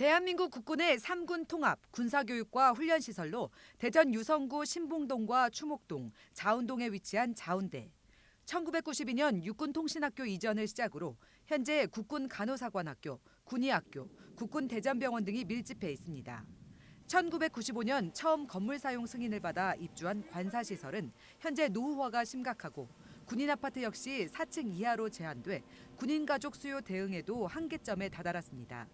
대한민국 국군의 삼군 통합 군사교육과 훈련시설로 대전 유성구 신봉동과 추목동, 자운동에 위치한 자운대. 1992년 육군통신학교 이전을 시작으로 현재 국군 간호사관학교, 군의학교, 국군 대전병원 등이 밀집해 있습니다. 1995년 처음 건물 사용 승인을 받아 입주한 관사시설은 현재 노후화가 심각하고 군인 아파트 역시 4층 이하로 제한돼 군인 가족 수요 대응에도 한계점에 다다랐습니다.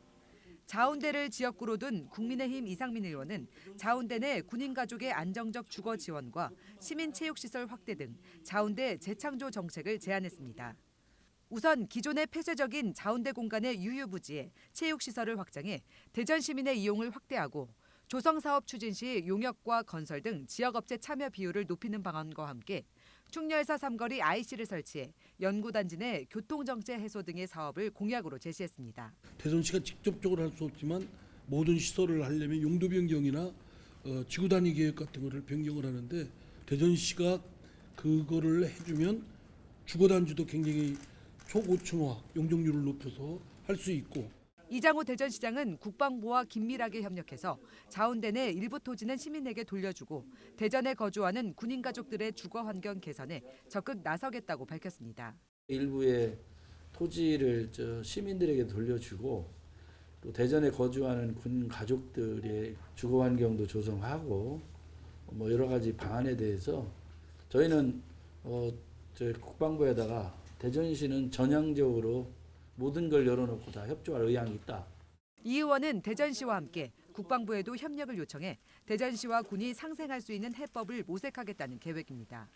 자운대를 지역구로 둔 국민의힘 이상민 의원은 자운대 내 군인 가족의 안정적 주거 지원과 시민 체육 시설 확대 등 자운대 재창조 정책을 제안했습니다. 우선 기존의 폐쇄적인 자운대 공간의 유유부지에 체육 시설을 확장해 대전 시민의 이용을 확대하고 조성 사업 추진 시 용역과 건설 등 지역 업체 참여 비율을 높이는 방안과 함께 충렬사 삼거리 IC를 설치해 연구단지 내 교통 정체 해소 등의 사업을 공약으로 제시했습니다. 대전시가 직접적으로 할 수 없지만 모든 시설을 하려면 용도 변경이나 어, 지구 단위 계획 같은 거를 변경을 하는데 대전시가 그거를 해주면 주거 단지도 굉장히 초고층화 용적률을 높여서 할 수 있고 이장호 대전시장은 국방부와 긴밀하게 협력해서 자운대 내 일부 토지는 시민에게 돌려주고 대전에 거주하는 군인 가족들의 주거 환경 개선에 적극 나서겠다고 밝혔습니다. 일부의 토지를 저 시민들에게 돌려주고 또 대전에 거주하는 군 가족들의 주거 환경도 조성하고 뭐 여러 가지 방안에 대해서 저희는 어, 저 국방부에다가 대전시는 전향적으로 모든 걸 열어놓고 다 협조할 의향이 있다. 이 의원은 대전시와 함께 국방부에도 협력을 요청해 대전시와 군이 상생할 수 있는 해법을 모색하겠다는 계획입니다.